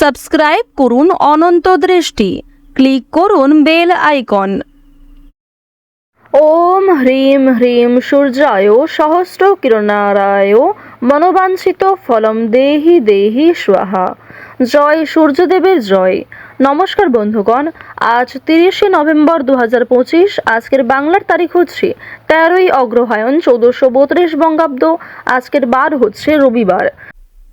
Subscribe করুন অনন্ত দৃষ্টি। Click করুন বেল আইকন। ওম হ্রিম হ্রিম সূর্যায় সহস্র কিরণারায় মনোবাঞ্ছিত ফলম দেহি দেহি স্বাহা। জয় সূর্যদেবের জয়। নমস্কার বন্ধুগণ, আজ তিরিশে নভেম্বর দু পঁচিশ, আজকের বাংলার তারিখ হচ্ছে তেরোই অগ্রহায়ণ চৌদ্দশো বত্রিশ বঙ্গাব্দ, আজকের বার হচ্ছে রবিবার।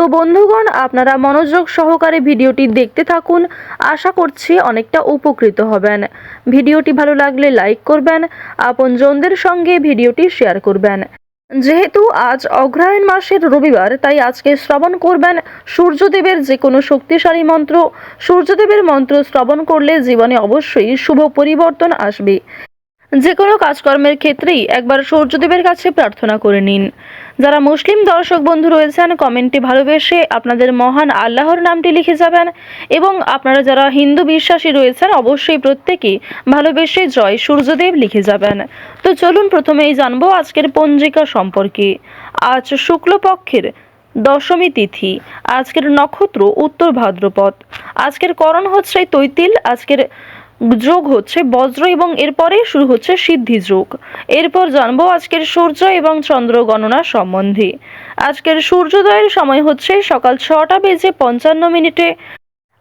তো বন্ধুগণ, আপনারা মনোযোগ সহকারে ভিডিওটি দেখতে থাকুন। আশা করছি অনেকটা উপকৃত হবেন। ভিডিওটি ভালো লাগলে লাইক করবেন, আপনজনদের সঙ্গে ভিডিওটি শেয়ার করবেন। যেহেতু আজ অগ্রহায়ণ মাসের রবিবার, তাই আজকে শ্রবণ করবেন সূর্যদেবের যে কোনো শক্তিশালী মন্ত্র। সূর্যদেবের মন্ত্র শ্রবণ করলে জীবনে অবশ্যই শুভ পরিবর্তন আসবে। যে কোনো কাজকর্মের ক্ষেত্রেই একবার সূর্যদেবের কাছে প্রার্থনা করে নিন। যারা মুসলিম দর্শক বন্ধু রয়েছেন, কমেন্টে ভালোবেসে আপনাদের মহান আল্লাহর নামটি লিখে যাবেন এবং আপনারা যারা হিন্দু বিশ্বাসী রয়েছেন, অবশ্যই প্রত্যেকেই ভালোবেসে জয় সূর্যদেব লিখে যাবেন। তো চলুন প্রথমেই জানব আজকের পঞ্জিকা সম্পর্কে। আজ শুক্লপক্ষের দশমী তিথি, আজকের নক্ষত্র উত্তর ভাদ্রপদ। আজকের করণ হচ্ছে তৈতিল, আজকের যোগ হচ্ছে বজ্র এবং এরপরে শুরু হচ্ছে সিদ্ধি যোগ। এরপর জানব আজকের সূর্য এবং চন্দ্র গণনা সম্বন্ধে। আজকের সূর্যোদয়ের সময় হচ্ছে সকাল ছটা বেজে পঞ্চান্ন মিনিটে।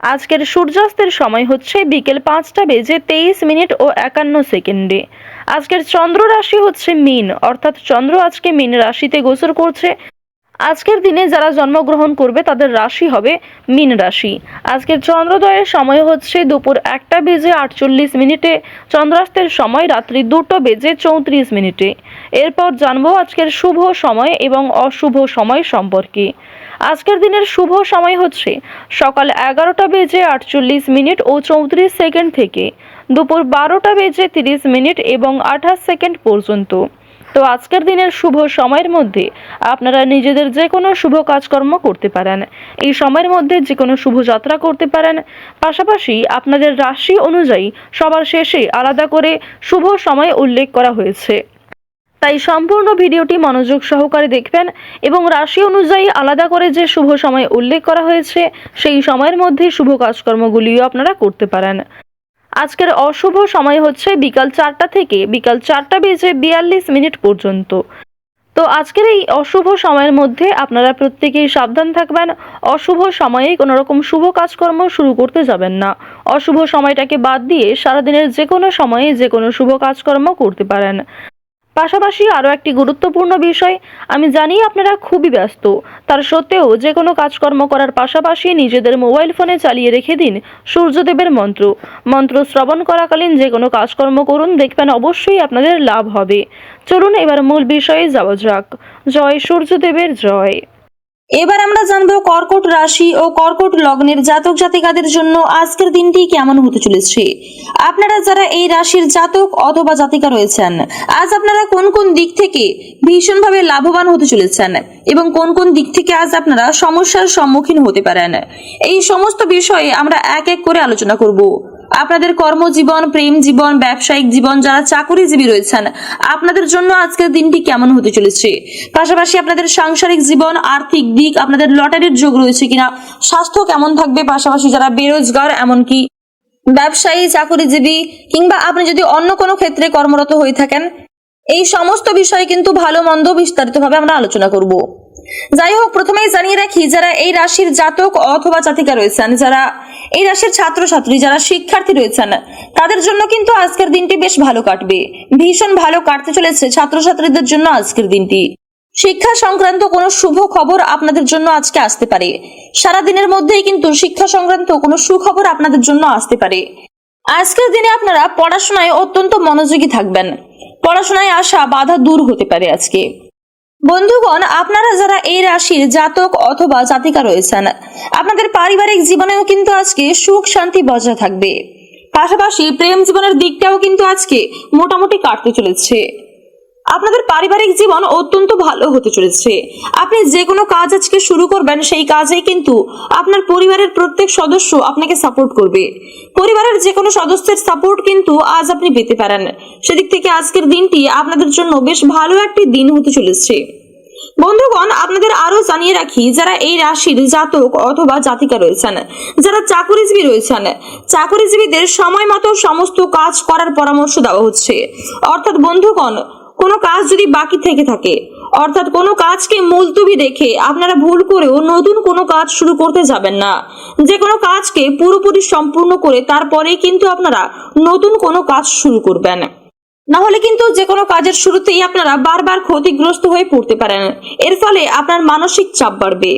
আজকের সূর্যাস্তের সময় হচ্ছে বিকেল পাঁচটা বেজে তেইশ মিনিট ও একান্ন সেকেন্ডে। আজকের চন্দ্র রাশি হচ্ছে মিন, অর্থাৎ চন্দ্র আজকে মিন রাশিতে গোচর করছে। আজকের দিনে যারা জন্মগ্রহণ করবে তাদের রাশি হবে মীন রাশি। আজকের চন্দ্রোদয়ের সময় হচ্ছে দুপুর একটা বেজে আটচল্লিশ মিনিটে, চন্দ্রাস্তের সময় রাত্রি দুটো বেজে চৌত্রিশ মিনিটে। এরপর জানব আজকের শুভ সময় এবং অশুভ সময় সম্পর্কে। আজকের দিনের শুভ সময় হচ্ছে সকাল এগারোটা বেজে আটচল্লিশ মিনিট ও চৌত্রিশ সেকেন্ড থেকে, দুপুর বারোটা বেজে তিরিশ মিনিট এবং আঠাশ সেকেন্ড পর্যন্ত। তো আজকের দিনের শুভ সময়ের মধ্যে আপনারা নিজেদের যে কোনো শুভ কাজকর্ম করতে পারেন। এই সময়ের মধ্যে যে কোনো শুভ যাত্রা করতে পারেন। পাশাপাশি আপনাদের রাশি অনুযায়ী সবার শেষে আলাদা করে শুভ সময় উল্লেখ করা হয়েছে। তাই সম্পূর্ণ ভিডিওটি মনোযোগ সহকারে দেখবেন এবং রাশি অনুযায়ী আলাদা করে যে শুভ সময় উল্লেখ করা হয়েছে, সেই সময়ের মধ্যে শুভ কাজকর্মগুলিও আপনারা করতে পারেন। আজকের অশুভ সময় হচ্ছে বিকাল চারটা থেকে বিকাল চারটা বেজে বিয়াল্লিশ মিনিট পর্যন্ত। তো আজকের এই অশুভ সময়ের মধ্যে আপনারা প্রত্যেকেই সাবধান থাকবেন। অশুভ সময়ে কোনো রকম শুভ কাজকর্ম শুরু করতে যাবেন না। অশুভ সময়টাকে বাদ দিয়ে সারাদিনের যে কোনো সময়ে যে কোনো শুভ কাজকর্ম করতে পারেন। পাশাপাশি আরও একটি গুরুত্বপূর্ণ বিষয়, আমি জানি আপনারা খুবই ব্যস্ত। তার সত্ত্বেও যে কোনো কাজকর্ম করার পাশাপাশি নিজেদের মোবাইল ফোনে চালিয়ে রেখে দিন সূর্যদেবের মন্ত্র। মন্ত্র শ্রবণ করাকালীন যে কোনো কাজকর্ম করুন, দেখবেন অবশ্যই আপনাদের লাভ হবে। চলুন এবার মূল বিষয়ে যাওয়া যাক। জয় সূর্যদেবের জয়। এবার আমরা জানব কর্কট রাশি ও কর্কট লগ্নের জাতক জাতিকাদের জন্য আজকের দিনটি কেমন হতে চলেছে। আপনারা যারা এই রাশির জাতক অথবা জাতিকা রয়েছেন, আজ আপনারা কোন কোন দিক থেকে ভীষণভাবে লাভবান হতে চলেছেন এবং কোন কোন দিক থেকে আজ আপনারা সমস্যার সম্মুখীন হতে পারেন, এই সমস্ত বিষয়ে আমরা এক এক করে আলোচনা করব। আপনাদের কর্মজীবন, প্রেম জীবন, ব্যবসায়িক জীবন, যারা চাকরিজীবী রয়েছেন, আপনাদের জন্য আজকের দিনটি কেমন হতে চলেছে? পাশাপাশি আপনাদের সাংসারিক জীবন, আর্থিক দিক, আপনাদের লটারির যোগ রয়েছে কিনা, স্বাস্থ্য কেমন থাকবে, পাশাপাশি যারা বেরোজগার, এমনকি ব্যবসায়ী, চাকরিজীবী, কিংবা আপনি যদি অন্য কোনো ক্ষেত্রে কর্মরত হয়ে থাকেন, এই সমস্ত বিষয়ে কিন্তু ভালো মন্দ বিস্তারিতভাবে আমরা আলোচনা করব। যাই হোক, প্রথমেই জানিয়ে রাখি, যারা এই রাশির জাতক অথবা জাতিকা রয়েছেন, যারা এই রাশির ছাত্রছাত্রী যারা শিক্ষার্থী রয়েছেন, তাদের জন্য কিন্তু আজকের দিনটি বেশ ভালো কাটবে। ভীষণ ভালো কাটতে চলেছে ছাত্রছাত্রীদের জন্য আজকের দিনটি। শিক্ষা সংক্রান্ত কোনো শুভ খবর আপনাদের জন্য আজকে আসতে পারে। সারা দিনের মধ্যেই কিন্তু শিক্ষা সংক্রান্ত কোনো সুখবর আপনাদের জন্য আসতে পারে। আজকের দিনে আপনারা পড়াশোনায় অত্যন্ত মনোযোগী থাকবেন। পড়াশোনায় আসা বাধা দূর হতে পারে আজকে। বন্ধুগণ, আপনারা যারা এই রাশির জাতক অথবা জাতিকা রয়েছেন, আপনাদের পারিবারিক জীবনেও কিন্তু আজকে সুখ শান্তি বজায় থাকবে। পাশাপাশি প্রেম জীবনের দিকটাও কিন্তু আজকে মোটামুটি কাটতে চলেছে। আপনাদের পারিবারিক জীবন অত্যন্ত ভালো হতে চলেছে। আপনি যে কোনো কাজ আজকে শুরু করবেন, সেই কাজেই কিন্তু আপনার পরিবারের প্রত্যেক সদস্য আপনাকে সাপোর্ট করবে। পরিবারের যে কোনো সদস্যের সাপোর্ট কিন্তু আজ আপনি পেতে পারেন। সেদিক থেকে আজকের দিনটি আপনাদের জন্য বেশ ভালো একটি দিন হতে চলেছে। বন্ধুগণ, আপনাদের আরও জানিয়ে রাখি, যারা এই রাশির জাতক অথবা জাতিকা রয়েছেন, যারা চাকরিজীবী রয়েছেন, চাকরিজীবীদের সময় মতো সমস্ত কাজ করার পরামর্শ দেওয়া হচ্ছে। অর্থাৎ বন্ধুগণ কোনো কাজ যদি বাকি থেকে থাকে, অর্থাৎ কোনো কাজকে মুলতুবি রেখে আপনারা ভুল করেও নতুন কোনো কাজ শুরু করতে যাবেন না। যে কোনো কাজকে পুরোপুরি সম্পূর্ণ করে তারপরেই কিন্তু আপনারা নতুন কোনো কাজ শুরু করবেন। না হলে কিন্তু যে কোনো কাজের শুরুতেই আপনারা বারবার ক্ষতিগ্রস্ত হয়ে পড়তে পারেন। এর ফলে আপনার মানসিক চাপ বাড়বে।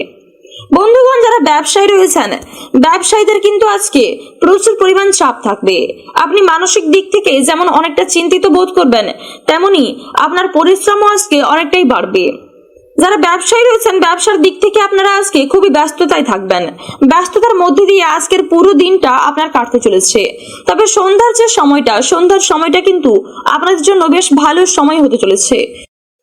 বন্ধুগণ, যারা ব্যবসায়ী রয়েছেন, ব্যবসায়ীদের কিন্তু আজকে প্রচুর পরিমাণ চাপ থাকবে। আপনি মানসিক দিক থেকে যেমন অনেকটা চিন্তিত বোধ করবেন, তেমনি আপনার পরিশ্রমও আজকে অনেকটাই বাড়বে। যারা ব্যবসায়ী রয়েছেন, ব্যবসার দিক থেকে আপনারা আজকে খুবই ব্যস্ততায় থাকবেন। ব্যস্ততার মধ্যে দিয়ে আজকের পুরো দিনটা আপনার কাটতে চলেছে। তবে সন্ধ্যার যে সময়টা, সন্ধ্যার সময়টা কিন্তু আপনাদের জন্য বেশ ভালো সময় হতে চলেছে।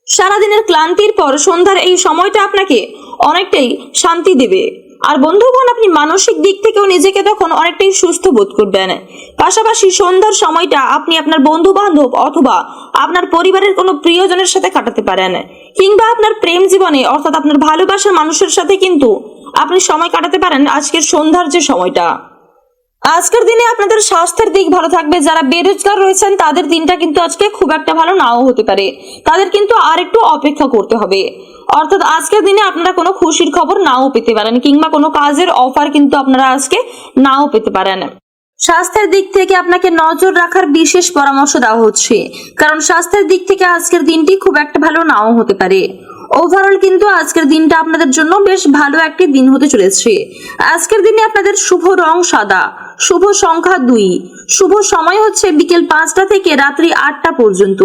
সারাদিনের ক্লান্তির পর সন্ধ্যার এই সময়টা আপনাকে অনেকটাই শান্তি দেবে। আর বন্ধুগণ, আপনি মানসিক দিক থেকেও নিজেকে তখন অনেকটাই সুস্থ বোধ করবেন। পাশাপাশি সন্ধ্যার সময়টা আপনি আপনার বন্ধু বান্ধব অথবা আপনার পরিবারের কোনো প্রিয়জনের সাথে কাটাতে পারেন। কিংবা আপনার প্রেম জীবনে, অর্থাৎ আপনার ভালোবাসার মানুষের সাথে কিন্তু আপনি সময় কাটাতে পারেন আজকের সন্ধ্যার যে সময়টা। আজকের দিনে আপনাদের স্বাস্থ্যের দিক ভালো থাকবে, যারা বেরোজগার রয়েছেন, তাদের দিনটা কিন্তু আজকে খুব একটা ভালো নাও হতে পারে। তাদের কিন্তু আর একটু অপেক্ষা করতে হবে। অর্থাৎ আজকের দিনে আপনারা কোনো খুশির খবর নাও পেতে পারেন কিংবা কোনো কাজের অফার কিন্তু আপনারা আজকে নাও পেতে পারেন। স্বাস্থ্যের দিক থেকে আপনাকে নজর রাখার বিশেষ পরামর্শ দেওয়া হচ্ছে। কারণ স্বাস্থ্যের দিক থেকে আজকের দিনটি খুব একটা ভালো নাও হতে পারে। ওভারঅল কিন্তু আজকের দিনটা আপনাদের জন্য বেশ ভালো একটি দিন হতে চলেছে। আজকের দিনে আপনাদের শুভ রং সাদা। শুভ সংখ্যা দুই। শুভ সময় হচ্ছে বিকেল পাঁচটা থেকে রাত্রি আটটা পর্যন্ত।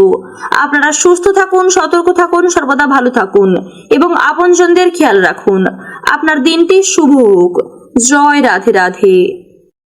আপনারা সুস্থ থাকুন, সতর্ক থাকুন, সর্বদা ভালো থাকুন এবং আপনজনদের খেয়াল রাখুন। আপনার দিনটি শুভ হোক। জয় রাধে রাধে।